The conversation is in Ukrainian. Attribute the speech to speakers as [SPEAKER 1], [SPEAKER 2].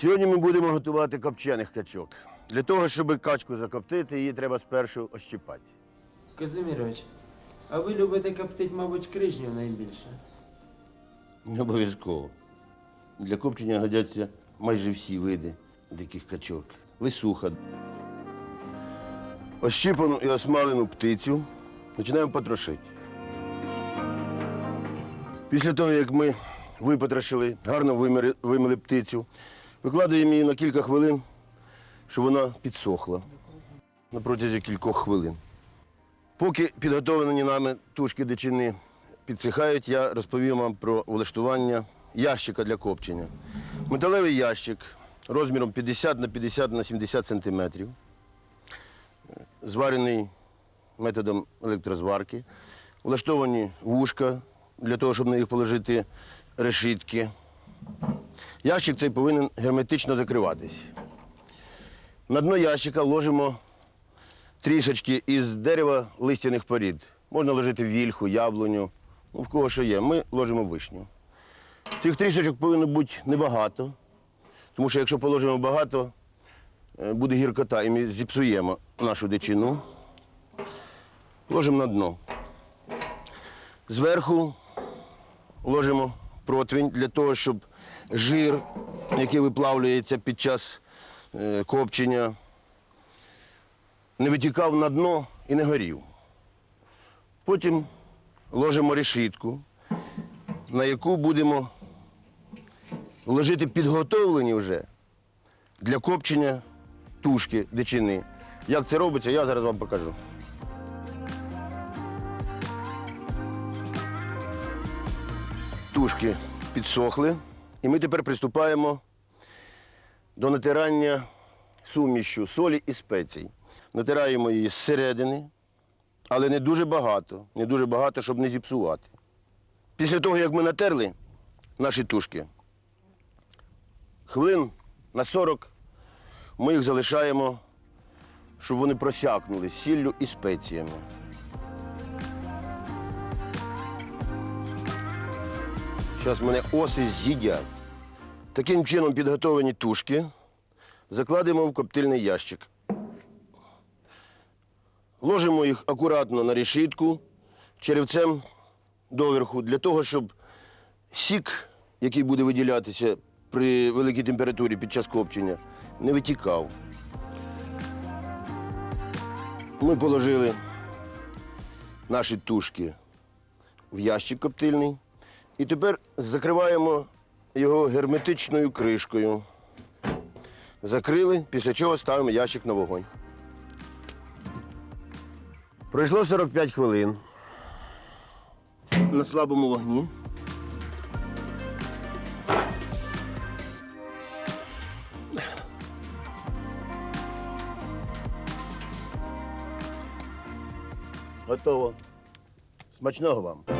[SPEAKER 1] Сьогодні ми будемо готувати копчених качок. Для того, щоб качку закоптити, її треба спершу ощипати.
[SPEAKER 2] Казимірович, а ви любите коптить, мабуть, крижнів найбільше.
[SPEAKER 1] Не обов'язково. Для копчення годяться майже всі види диких качок. Лисуха. Ощипану і осмалену птицю починаємо потрошити. Після того, як ми випотрошили, гарно вимили птицю, викладаємо її на кілька хвилин, щоб вона підсохла на протязі кількох хвилин. Поки підготовлені нами тушки дичини підсихають, я розповім вам про влаштування ящика для копчення. Металевий ящик розміром 50 на 50 на 70 сантиметрів, зварений методом електрозварки, влаштовані вушка для того, щоб на них положити решітки. Ящик цей повинен герметично закриватись. На дно ящика ложимо трішечки із дерева листяних порід. Можна ложити вільху, яблуню, ну, в кого що є. Ми ложимо вишню. Цих трішечок повинно бути небагато, тому що якщо положимо багато, е, буде гіркота і ми зіпсуємо нашу дичину. Ложимо на дно. Зверху ложимо противень для того, щоб жир, який виплавлюється під час е, копчення, не витікав на дно і не горів. Потім ложимо решітку, на яку будемо ложити підготовлені вже для копчення тушки дичини. Як це робиться, я зараз вам покажу. Тушки підсохли, і ми тепер приступаємо до натирання сумішю солі і спецій. Натираємо її зсередини, але не дуже багато, не дуже багато, щоб не зіпсувати. Після того, як ми натерли наші тушки, хвилин на 40 ми їх залишаємо, щоб вони просякнули сіллю і спеціями. Зараз мене оси з'їдять. Таким чином підготовлені тушки закладемо в коптильний ящик. Ложимо їх акуратно на решітку черевцем доверху, для того, щоб сік, який буде виділятися при великій температурі під час копчення, не витікав. Ми положили наші тушки в ящик коптильний і тепер закриваємо його герметичною кришкою. Закрили, після чого ставимо ящик на вогонь. Пройшло 45 хвилин. На слабому вогні. Готово. Смачного вам.